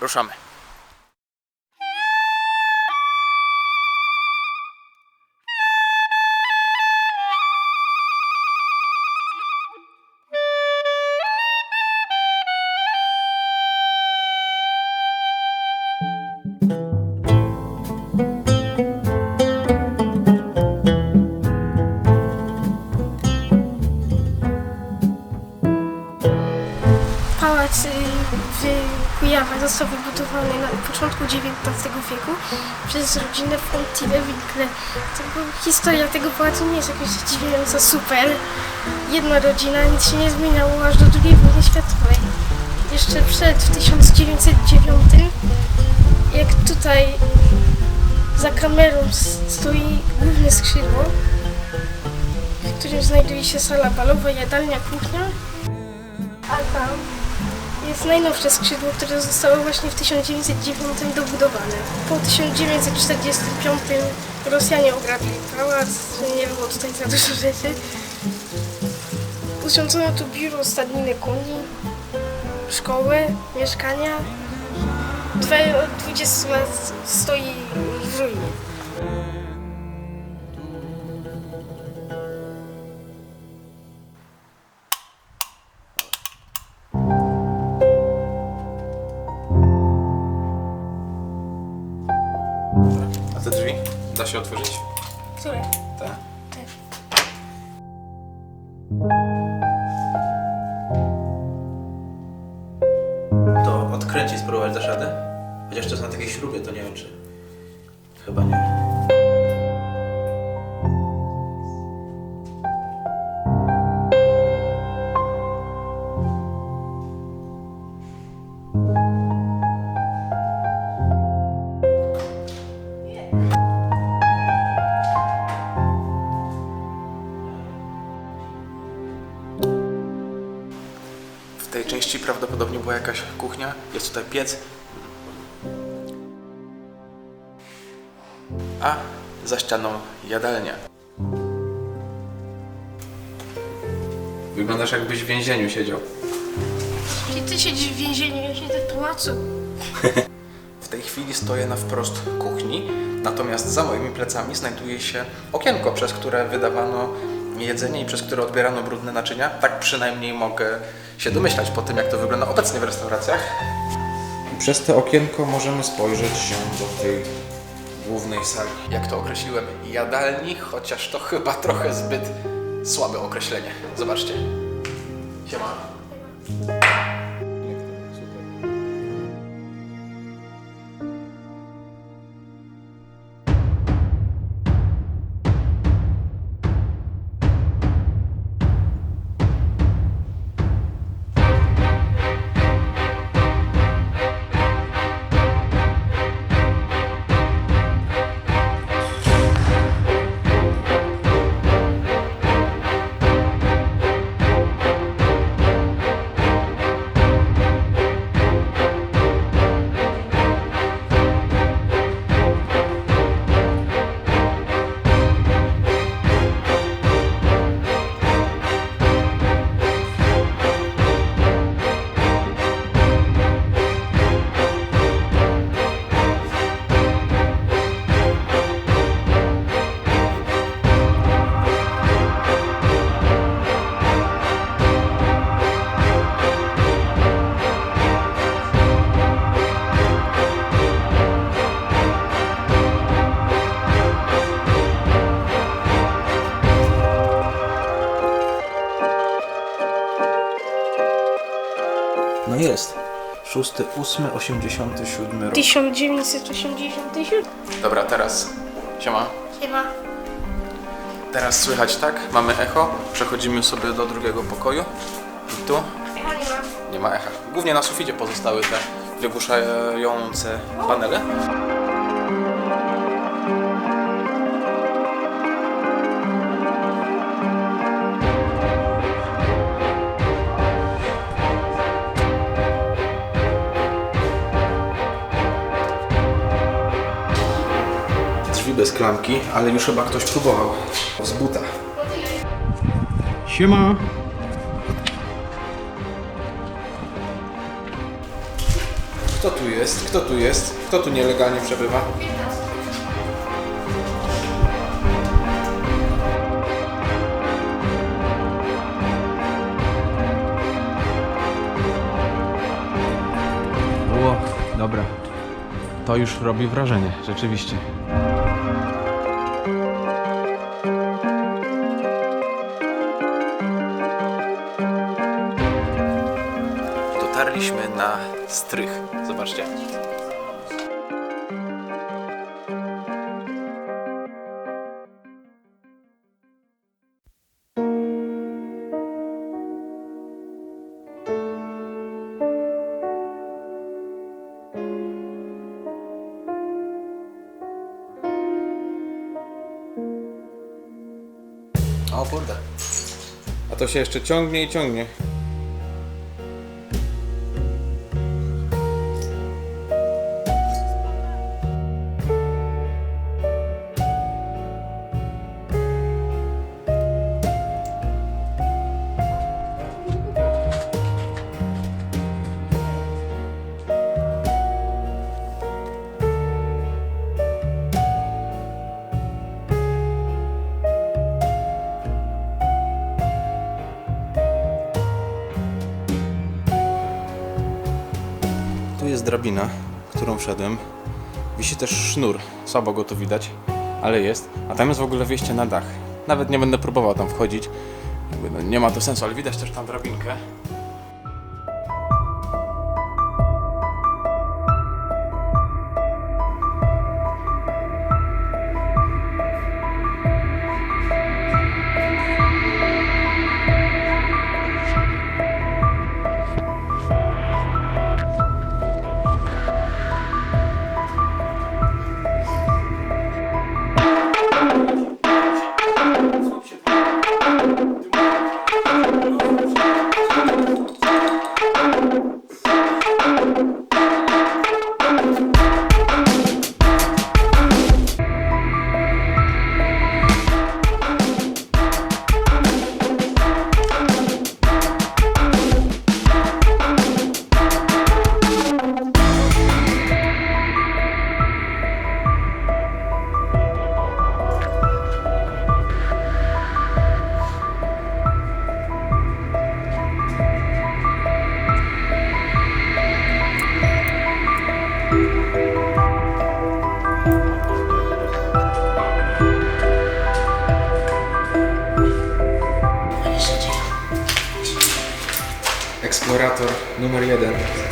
Ruszamy. Został wybudowany na początku XIX wieku przez rodzinę Fontine-Winkle. Tego- Historia tego pałacu nie jest jakaś zadziwiająca, super. Jedna rodzina, nic się nie zmieniało aż do II wojny światowej. Jeszcze przed w 1909, jak tutaj za kamerą stoi główne skrzydło, w którym znajduje się sala balowa, jadalnia, kuchnia, a tam jest najnowsze skrzydło, które zostało właśnie w 1909 dobudowane. Po 1945 Rosjanie ograbili pałac, nie było tutaj za dużo rzeczy. Urządzono tu biuro stadniny koni, szkołę, mieszkania. Dwa- Od 20 lat stoi w ruinie. Da się otworzyć? Które? Te. To odkręcić spróbować dasz radę? Chociaż to jest na takiej śrubie, to nie wiem czy... Chyba nie. W tej części prawdopodobnie była jakaś kuchnia. Jest tutaj piec. A za ścianą jadalnia. Wyglądasz jakbyś w więzieniu siedział. Kiedy ty siedzisz w więzieniu, ja siedzę w pałacu. W tej chwili stoję na wprost kuchni, natomiast za moimi plecami znajduje się okienko, przez które wydawano jedzenie i przez które odbierano brudne naczynia. Tak przynajmniej mogę się domyślać po tym, jak to wygląda obecnie w restauracjach. Przez to okienko możemy spojrzeć się do tej głównej sali. Jak to określiłem, jadalni, chociaż to chyba trochę zbyt słabe określenie. Zobaczcie. Siema. No jest. 6, 8, 87 rok. 1987. Dobra, teraz. Siema. Chyba. Teraz słychać tak, mamy echo, przechodzimy sobie do drugiego pokoju i tu Chyba nie ma. nie ma echa. Głównie na suficie pozostały te wygłuszające panele. Klamki, ale już chyba ktoś próbował z buta. Siema. Kto tu jest? Kto tu jest? Kto tu nielegalnie przebywa? O, dobra. To już robi wrażenie, rzeczywiście. Dotarliśmy na strych. Zobaczcie. O kurde. A to się jeszcze ciągnie i ciągnie. Drabina, którą wszedłem. Wisi też sznur. Słabo go tu widać, ale jest. A tam jest w ogóle wyjście na dach. Nawet nie będę próbował tam wchodzić. Jakby no, nie ma to sensu, ale widać też tam drabinkę. Eksplorator numer jeden.